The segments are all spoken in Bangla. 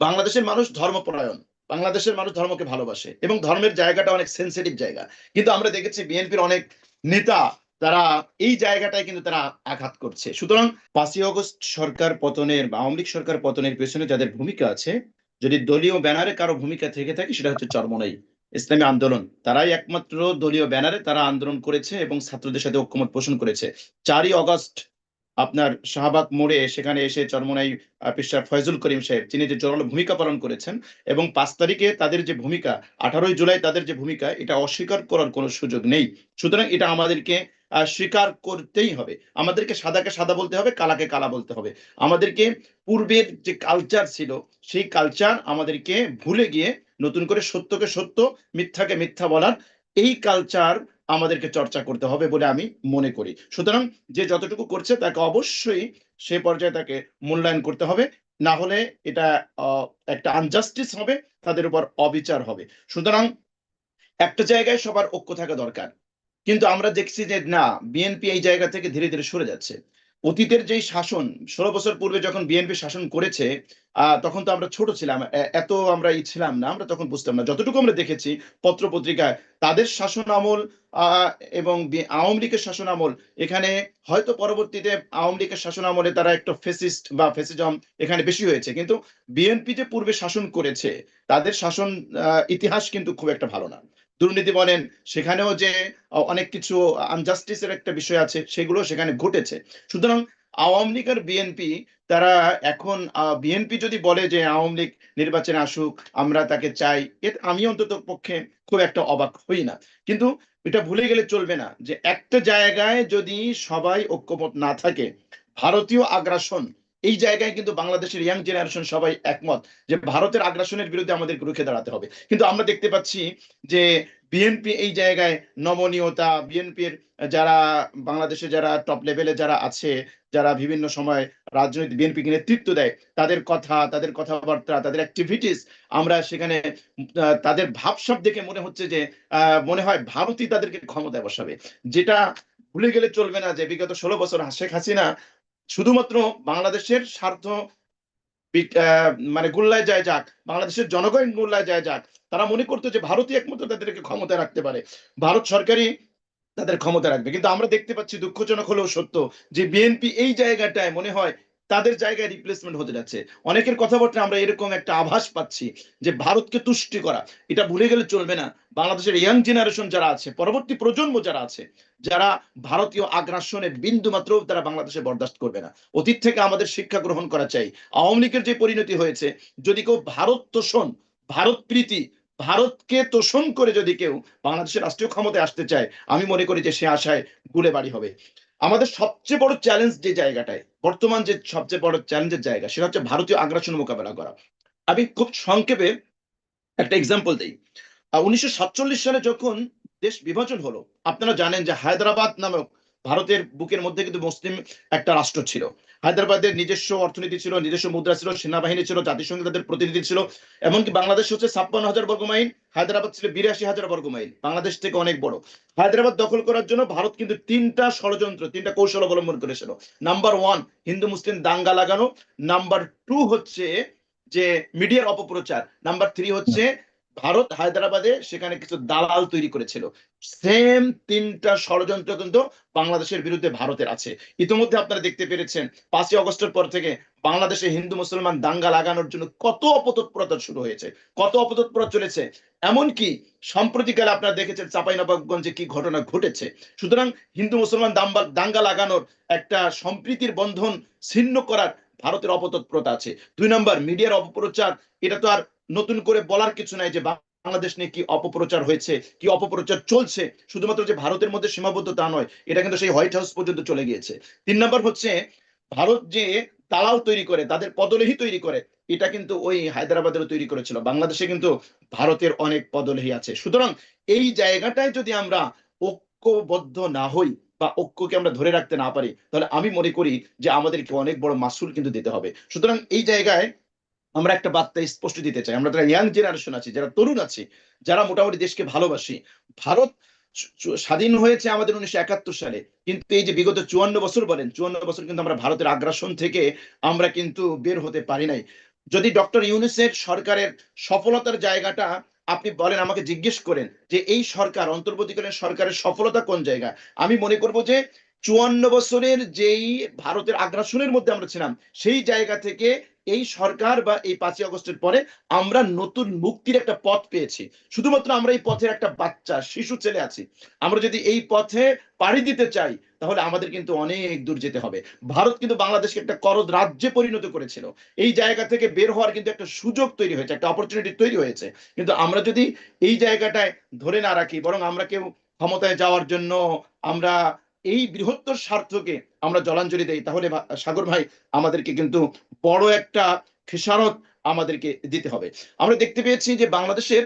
বাংলাদেশের মানুষ ধর্মপরায়ণ, বাংলাদেশের মানুষ ধর্মকে ভালোবাসে এবং ধর্মের জায়গাটা অনেক সেন্সিটিভ জায়গা। কিন্তু আমরা দেখেছি বিএনপির অনেক নেতা, তারা এই জায়গাটায় কিন্তু তারা আঘাত করছে। সুতরাং পাঁচই অগস্ট সরকার পতনের বা আওয়ামী লীগ সরকার পতনের পেছনে যাদের ভূমিকা আছে, যদি দলীয় ব্যানারে কারও ভূমিকা থেকে থাকে, সেটা হচ্ছে চরমনাই। ইসলামী আন্দোলন, তারাই একমাত্র দলীয় ব্যানারে তারা আন্দোলন করেছে এবং ছাত্রদের সাথে ঐক্যমত পোষণ করেছে। চারই অগস্ট আপনার শাহবাগ মোড়ে সেখানে এসে চরমনাই পেশার ফয়জুল করিম সাহেব তিনি যে জোরালো ভূমিকা পালন করেছেন এবং পাঁচ তারিখে তাদের যে ভূমিকা, আঠারোই জুলাই তাদের যে ভূমিকা, এটা অস্বীকার করার কোনো সুযোগ নেই। সুতরাং এটা আমাদেরকে স্বীকার করতেই হবে। আমাদেরকে সাদাকে সাদা বলতে হবে, কালাকে কালা বলতে হবে। আমাদেরকে পূর্বের যে কালচার ছিল, সেই কালচার আমাদেরকে ভুলে গিয়ে নতুন করে সত্যকে সত্য, মিথ্যাকে মিথ্যা বলার এই কালচার আমাদেরকে চর্চা করতে হবে বলে আমি মনে করি। সুতরাং যে যতটুকু করছে তাকে অবশ্যই সে পর্যায়ে তাকে মূল্যায়ন করতে হবে। না হলে এটা একটা আনজাস্টিস হবে, তাদের উপর অবিচার হবে। সুতরাং একটা জায়গায় সবার ঐক্য থাকা দরকার। কিন্তু আমরা দেখছি যে না বিএনপি এই জায়গা থেকে ধীরে ধীরে সরে যাচ্ছে। অতীতের যেই শাসন, ষোলো বছর পূর্বে যখন বিএনপি শাসন করেছে তখন তো আমরা ছোট ছিলাম এত আমরা ই ছিলাম না, আমরা তখন বুঝতাম না। যতটুকু আমরা দেখেছি পত্র পত্রিকায় তাদের শাসন আমল এবং আওয়ামী লীগের শাসন আমল, এখানে হয়তো পরবর্তীতে আওয়ামী লীগের শাসন আমলে তারা একটা ফেসিস্ট বা ফেসিজম এখানে বেশি হয়েছে। কিন্তু বিএনপি যে পূর্বে শাসন করেছে, তাদের শাসন ইতিহাস কিন্তু খুব একটা ভালো না। দুর্নীতি বলেন, সেখানেও যে অনেক কিছু আনজাস্টিসের একটা বিষয় আছে, সেগুলো সেখানে ঘটেছে। সুতরাং আওয়ামী লীগ আর বিএনপি, তারা এখন বিএনপি যদি বলে যে আওয়ামী লীগ নির্বাচনে আসুক, আমরা তাকে চাই, এ, আমি অন্তত পক্ষে খুব একটা অবাক হই না। কিন্তু এটা ভুলে গেলে চলবে না যে একটা জায়গায় যদি সবাই ঐক্যমত না থাকে, ভারতীয় আগ্রাসন এই জায়গায় কিন্তু বাংলাদেশের ইয়াং জেনারেশন সবাই একমত যে ভারতের আগ্রাসনের বিরুদ্ধে আমাদের রুখে দাঁড়াতে হবে। কিন্তু আমরা দেখতে পাচ্ছি যে বিএনপি এই জায়গায় নমনীয়তা বিএনপির যারা বাংলাদেশে যারা টপ লেভেলে যারা আছে, যারা বিভিন্ন সময় রাজনৈতিক বিএনপিকে নেতৃত্ব দেয়, তাদের কথা, তাদের কথাবার্তা, তাদের অ্যাক্টিভিটিস আমরা সেখানে, তাদের ভাবসাব দেখে মনে হচ্ছে যে মনে হয় ভারতই তাদেরকে ক্ষমতায় বসাবে। যেটা ভুলে গেলে চলবে না যে বিগত ষোলো বছর শেখ হাসিনা শুধুমাত্র বাংলাদেশের স্বার্থ মানে গুল্লায় যায় যাক, বাংলাদেশের জনগণ গুল্লায় যায় যাক, তারা মনে করতো যে ভারতই একমাত্র তাদেরকে ক্ষমতা রাখতে পারে। ভারত সরকারই তাদের ক্ষমতা রাখবে। কিন্তু আমরা দেখতে পাচ্ছি দুঃখজনক হলেও সত্য যে বিএনপি এই জায়গাটায় মনে হয় তাদের জায়গায় রিপ্লেসমেন্ট হতে যাচ্ছে। অনেকের কথাবার্তা আমরা এরকম একটা আভাস পাচ্ছি যে ভারতকে তুষ্টি করা। এটা ভুলে গেলে চলবে না। বাংলাদেশের ইয়াং জেনারেশন যারা আছে, পরবর্তী প্রজন্ম যারা আছে, যারা ভারতীয় আগ্রাসনে বিন্দু মাত্র তারা বাংলাদেশে বরদাস্ত করবে না। অতীত থেকে আমাদের শিক্ষা গ্রহণ করা চাই। আওয়ামী লীগের যে পরিণতি হয়েছে, যদি কেউ ভারত তোষণ, ভারত প্রীতি, ভারতকে তোষণ করে যদি কেউ বাংলাদেশের রাষ্ট্রীয় ক্ষমতায় আসতে চায়, আমি মনে করি যে সে আশায় গুলে বাড়ি হবে। আমাদের সবচেয়ে বড় চ্যালেঞ্জ যে জায়গাটায় বর্তমান যে সবচেয়ে বড় চ্যালেঞ্জের জায়গা, সেটা হচ্ছে ভারতীয় আগ্রাসন মোকাবেলা করা। আমি খুব সংক্ষেপে একটা এক্সাম্পল দিই। উনিশশো সাতচল্লিশ সালে যখন দেশ বিভাজন হলো, আপনারা জানেন যে হায়দ্রাবাদ নামক ভারতের বুকের মধ্যে কিন্তু মুসলিম একটা রাষ্ট্র ছিল। হায়দ্রাবাদের নিজস্ব অর্থনীতি ছিল, নিজস্ব মুদ্রা ছিল, সেনাবাহিনী ছিল জাতিসংঘে তাদের প্রতিনিধি ছিল। এমনকি বাংলাদেশ হচ্ছে ছাপ্পান্ন হাজার বর্গ মাইল, হায়দ্রাবাদ ছিল বিরাশি হাজার বর্গ মাইল, বাংলাদেশ থেকে অনেক বড়। হায়দ্রাবাদ দখল করার জন্য ভারত কিন্তু তিনটা ষড়যন্ত্র, তিনটা কৌশল অবলম্বন করেছিল। নাম্বার ওয়ান হিন্দু মুসলিম দাঙ্গা লাগানো। নাম্বার টু হচ্ছে যে মিডিয়ার অপপ্রচার। নাম্বার থ্রি হচ্ছে ভারত হায়দ্রাবাদে সেখানে কিছু দালাল তৈরি করেছিল। সেম তিনটা ষড়যন্ত্র কিন্তু বাংলাদেশের বিরুদ্ধে ভারতের আছে। ইতিমধ্যে আপনারা দেখতে পেরেছেন, পাঁচই অগস্টের পর থেকে বাংলাদেশে হিন্দু, মুসলমান দাঙ্গা লাগানোর জন্য কত অপতৎপরতা শুরু হয়েছে, কত অপতৎপরতা চলেছে। এমনকি সম্প্রতিকালে আপনারা দেখেছেন চাঁপাইনবাবগঞ্জে কি ঘটনা ঘটেছে। সুতরাং হিন্দু, মুসলমান দাঙ্গা লাগানোর একটা সম্প্রীতির বন্ধন ছিন্ন করার ভারতের অপতৎপরতা আছে। দুই নম্বর, মিডিয়ার অপপ্রচার, এটা তো আর নতুন করে বলার কিছু নাই যে বাংলাদেশ নিয়ে কি অপপ্রচার হয়েছে, কি অপপ্রচার চলছে, শুধুমাত্র যে ভারতের মধ্যে সীমাবদ্ধ তা নয়, এটা কিন্তু সেই হোয়াইট হাউস পর্যন্ত চলে গিয়েছে। তিন নম্বর হচ্ছে, ভারত যে দালাল তৈরি করে, তাদের পদলেহি তৈরি করে, এটা কিন্তু ওই হায়দ্রাবাদেরও তৈরি করেছিল। বাংলাদেশে কিন্তু ভারতের অনেক পদলেহি আছে। সুতরাং এই জায়গাটায় যদি আমরা ঐক্যবদ্ধ না হই বা ঐক্যকে আমরা ধরে রাখতে না পারি, তাহলে আমি মনে করি যে আমাদেরকে অনেক বড় মাসুল কিন্তু দিতে হবে। সুতরাং এই জায়গায় আমরা একটা বার্তা স্পষ্ট দিতে চাই। আমরা যারা ইয়াং জেনারেশন আছি, যারা তরুণ আছি, যারা মোটামুটি দেশকে ভালোবাসি, ভারত স্বাধীন হয়েছে আমাদের উনিশশো একাত্তর সালে। কিন্তু এই যে বিগত চুয়ান্ন বছর বলেন, চুয়ান্ন বছর কিন্তু আমরা ভারতের আগ্রাসন থেকে আমরা কিন্তু বের হতে পারি নাই। যদি ডক্টর ইউনিসেফ সরকারের সফলতার জায়গাটা আপনি বলেন, আমাকে জিজ্ঞেস করেন যে এই সরকার, অন্তর্বর্তীকালীন সরকারের সফলতা কোন জায়গা? আমি মনে করব যে চুয়ান্ন বছরের যেই ভারতের আগ্রাসনের মধ্যে আমরা ছিলাম, সেই জায়গা থেকে এই সরকার বা এই পাঁচই আগস্টের পরে আমরা নতুন মুক্তির একটা পথ পেয়েছি। শুধুমাত্র আমরা এই পথের একটা বাচ্চা, শিশু ছেলে আছি। আমরা যদি এই পথে পাড়ি দিতে চাই, তাহলে আমাদের কিন্তু অনেক দূর যেতে হবে। ভারত কিন্তু বাংলাদেশকে একটা করদ রাজ্যে পরিণত করেছিল। এই জায়গা থেকে বের হওয়ার কিন্তু একটা সুযোগ তৈরি হয়েছে, একটা অপরচুনিটি তৈরি হয়েছে। কিন্তু আমরা যদি এই জায়গাটায় ধরে না রাখি, বরং আমরা কেউ ক্ষমতায় যাওয়ার জন্য আমরা এই বৃহত্তর স্বার্থকে আমরা জলাঞ্জলি দেই, তাহলে সাগর ভাই, আমাদেরকে কিন্তু বড় একটা খেসারত আমাদেরকে দিতে হবে। আমরা দেখতে পেয়েছি যে বাংলাদেশের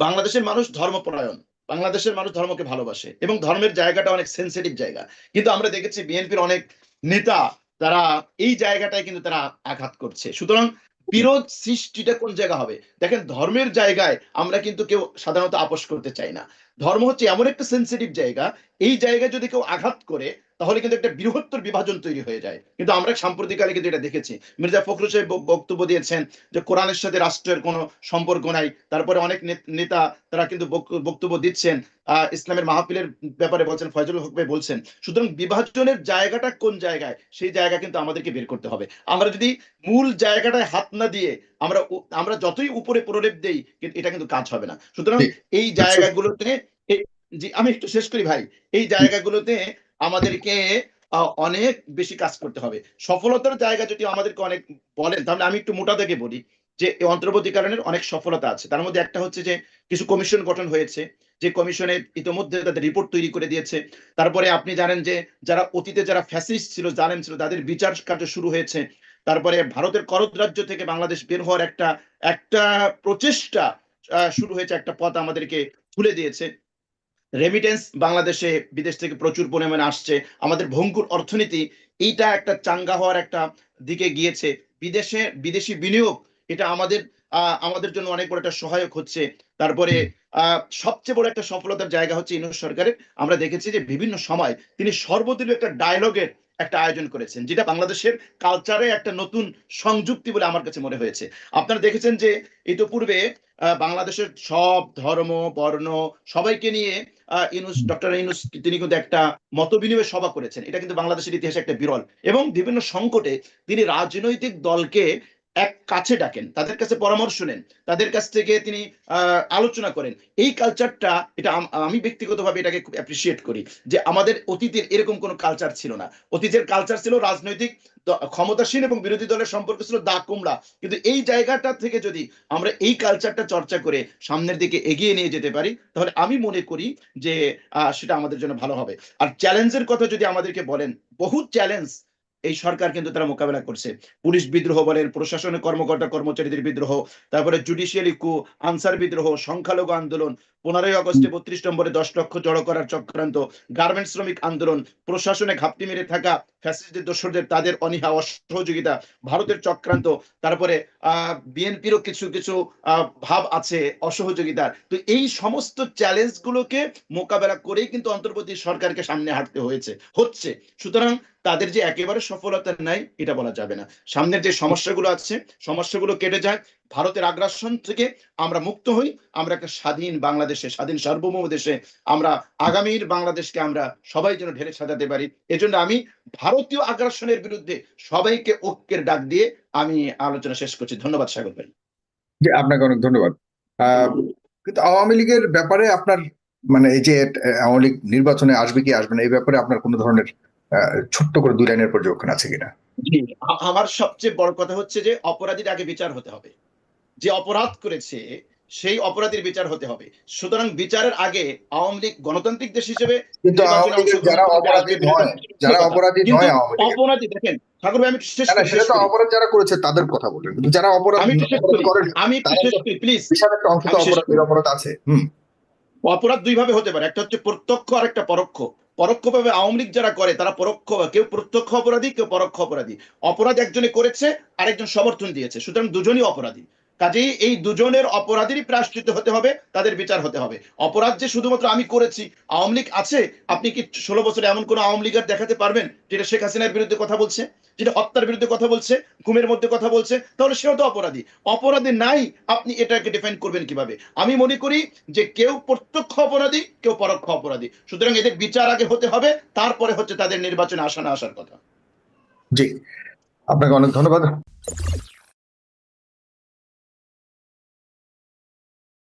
বাংলাদেশের মানুষ ধর্মপরায়ণ, বাংলাদেশের মানুষ ধর্মকে ভালোবাসে এবং ধর্মের জায়গাটা অনেক সেন্সিটিভ জায়গা। কিন্তু আমরা দেখেছি বিএনপির অনেক নেতা, তারা এই জায়গাটায় কিন্তু তারা আঘাত করছে। সুতরাং বিরোধ সৃষ্টিটা কোন জায়গা হবে? দেখেন, ধর্মের জায়গায় আমরা কিন্তু কেউ সাধারণত আপোষ করতে চাই না। ধর্ম হচ্ছে এমন একটা সেন্সিটিভ জায়গা এই জায়গায় যদি কেউ আঘাত করে তাহলে কিন্তু একটা বৃহত্তর বিভাজন তৈরি হয়ে যায়। কিন্তু আমরা সাম্প্রতিককালে কিন্তু এটা দেখেছি। মির্জা ফখরুল সাহেব বক্তব্য দিয়েছেন যে কোরআনের সাথে রাষ্ট্রের কোনো সম্পর্ক নাই। তারপরে অনেক নেতা তারা কিন্তু বক্তব্য দিচ্ছেন। ইসলামের মাহফিলের ব্যাপারে বলছেন ফয়জুল হক ভাই বলছেন সুতরাং বিভাজনের জায়গাটা কোন জায়গায়? সেই জায়গা কিন্তু আমাদেরকে বের করতে হবে। আমরা যদি মূল জায়গাটায় হাত না দিয়ে আমরা আমরা যতই উপরে প্রলেপ দেই কিন্তু এটা কিন্তু কাজ হবে না। সুতরাং। এই জায়গাগুলোতে জি, আমি একটু শেষ করি ভাই। এই জায়গাগুলোতে আমাদেরকে অনেক বেশি কাজ করতে হবে। সফলতার জায়গা যদি আমাদেরকে অনেক বলেন, তাহলে আমি একটু মোটা থেকে বলি যে, এই অন্তর্বর্তীকালীনের অনেক সফলতা আছে। তার মধ্যে একটা হচ্ছে যে, কিছু কমিশন গঠন হয়েছে। যে কমিশনের ইতিমধ্যে তাদের রিপোর্ট তৈরি করে দিয়েছে। তারপরে আপনি জানেন যে, যারা অতীতে যারা ফ্যাসিস্ট ছিল, জালেম ছিল, তাদের বিচার কার্য শুরু হয়েছে। তারপরে ভারতের করদ রাজ্য থেকে বাংলাদেশ বের হওয়ার একটা একটা প্রচেষ্টা শুরু হয়েছে, একটা পথ আমাদেরকে খুলে দিয়েছে। রেমিটেন্স বাংলাদেশে, বিদেশ থেকে প্রচুর পরিমাণে আসছে। আমাদের ভঙ্গুর অর্থনীতি, এইটা একটা চাঙ্গা হওয়ার একটা দিকে গিয়েছে। বিদেশে, বিদেশি বিনিয়োগ, এটা আমাদের আমাদের জন্য অনেক বড় একটা সহায়ক হচ্ছে। তারপরে সবচেয়ে বড় একটা সফলতার জায়গা হচ্ছে ইউনুস সরকারের। আমরা দেখেছি যে বিভিন্ন সময় তিনি সর্বদলীয় একটা ডায়লগের একটা আয়োজন করেছেন, যেটা বাংলাদেশের কালচারে একটা নতুন সংযুক্তি বলে আমার কাছে মনে হয়েছে। আপনারা দেখেছেন যে ইতোপূর্বে বাংলাদেশের সব ধর্ম, বর্ণ সবাইকে নিয়ে ইউনুস ডক্টর ইউনুস তিনি কিন্তু একটা মত বিনিময় সভা করেছেন। এটা কিন্তু বাংলাদেশের ইতিহাসে একটা বিরল। এবং বিভিন্ন সংকটে তিনি রাজনৈতিক দলকে এক কাছে ডাকেন, তাদের কাছে পরামর্শ নেন, তাদের কাছ থেকে তিনি আলোচনা করেন। এই কালচারটা এটা আমি ব্যক্তিগতভাবে এটাকে খুব অ্যাপ্রিসিয়েট করি যে আমাদের অতীতের এরকম কোনো কালচার ছিল না। অতীতের কালচার ছিল রাজনৈতিক ক্ষমতাসীন এবং বিরোধী দলের সম্পর্ক ছিল দা কুমড়া। কিন্তু এই জায়গাটা থেকে যদি আমরা এই কালচারটা চর্চা করে সামনের দিকে এগিয়ে নিয়ে যেতে পারি, তাহলে আমি মনে করি যে সেটা আমাদের জন্য ভালো হবে। আর চ্যালেঞ্জের কথা যদি আমাদেরকে বলেন, বহু চ্যালেঞ্জ এই সরকার কিন্তু তারা মোকাবেলা করছে। পুলিশ বিদ্রোহ বলেন প্রশাসনের কর্মকর্তা কর্মচারীদের বিদ্রোহ, তারপরে জুডিশিয়ালি কু আনসার বিদ্রোহ, সংখ্যালঘু আন্দোলন পনেরোই আগস্টে বত্রিশ নম্বরে দশ লক্ষ জড়ো করার চক্রান্ত। গার্মেন্টস শ্রমিক আন্দোলন, প্রশাসনে ঘাপটি মেরে থাকা ফ্যাসিস্টদের, দোসরদের, তাদের অনীহা, অসহযোগিতা, ভারতের চক্রান্ত, তারপরে বিএনপিরও কিছু কিছু ভাব আছে অসহযোগিতার। তো এই সমস্ত চ্যালেঞ্জ গুলোকে মোকাবেলা করেই কিন্তু অন্তর্বর্তী সরকারকে সামনে হাঁটতে হয়েছে, হচ্ছে। সুতরাং তাদের যে একেবারে সফলতা নাই, এটা বলা যাবে না। সামনের যে সমস্যাগুলো আছে, সমস্যাগুলো কেটে যায় ভারতের আগ্রাসন থেকে আমরা মুক্ত হই আমরা একটা স্বাধীন বাংলাদেশে স্বাধীন সার্বভৌম দেশে আমরা আগামীর বাংলাদেশকে আমরা সবাই যেন ঢেলে সাজাতে পারি। এজন্য আমি ভারতীয় আগ্রাসনের বিরুদ্ধে সবাইকে ঐক্যের ডাক দিয়ে আমি আলোচনা শেষ করছি। ধন্যবাদ সাগর ভাই। জি আপনাকে অনেক ধন্যবাদ। আহ, কিন্তু আওয়ামী লীগের ব্যাপারে আপনার মানে এই যে আওয়ামী লীগ নির্বাচনে আসবে কি আসবে না এই ব্যাপারে আপনার কোনো ধরনের ছোট্ট করে দুই লাইনের পর্যবেক্ষণ আছে কিনা? আমার সবচেয়ে বড় কথা হচ্ছে যে অপরাধীর আগে বিচার হতে হবে। যে অপরাধ করেছে সেই অপরাধীর বিচার হতে হবে। সুতরাং বিচারের আগে আওয়ামী লীগ গণতান্ত্রিক দেশ হিসেবে কিন্তু আওয়ামী নির্বাচনে লীগের যারা অপরাধী নয় যারা অপরাধী নয় অপরাধী দেখেন ঠাকুর ভাই আমি শেষ না, না, করি, সেটা তো অপরাধ যারা করেছে তাদের কথা বললেন। কিন্তু যারা অপরাধ আমি শেষ করি। আমি শেষ করি প্লিজ বিশাল একটা অংশ তো আমি অপরাধ আছে। হুম। অপরাধ দুই ভাবে হতে পারে। একটা হচ্ছে প্রত্যক্ষ আর একটা পরোক্ষ। পরোক্ষভাবে আওয়ামী লীগ যারা করে তারা পরোক্ষ কেউ প্রত্যক্ষ অপরাধী কেউ পরোক্ষ অপরাধী। অপরাধ একজনে করেছে আরেকজন সমর্থন দিয়েছে। সুতরাং দুজনই অপরাধী। কাজেই এই দুজনের অপরাধীরই প্রায়শ্চিত হতে হবে, তাদের বিচার হতে হবে। অপরাধ যে শুধুমাত্র আমি করেছি, আওয়ামী লীগ আছে? আপনি কি ষোলো বছরে এমন কোন আওয়ামী লীগ আর দেখাতে পারবেন, যেটা শেখ হাসিনার বিরুদ্ধে কথা বলছে, যেটা হত্যার বিরুদ্ধে কথা বলছে, ঘুমের মধ্যে কথা বলছে? তাহলে সেও তো অপরাধী। অপরাধী নাই, আপনি এটাকে ডিফাইন করবেন কীভাবে? আমি মনে করি যে কেউ প্রত্যক্ষ অপরাধী, কেউ পরোক্ষ অপরাধী। সুতরাং এদের বিচার আগে হতে হবে, তারপরে হচ্ছে তাদের নির্বাচনে আসা না আসার কথা। জি। আপনাকে অনেক ধন্যবাদ।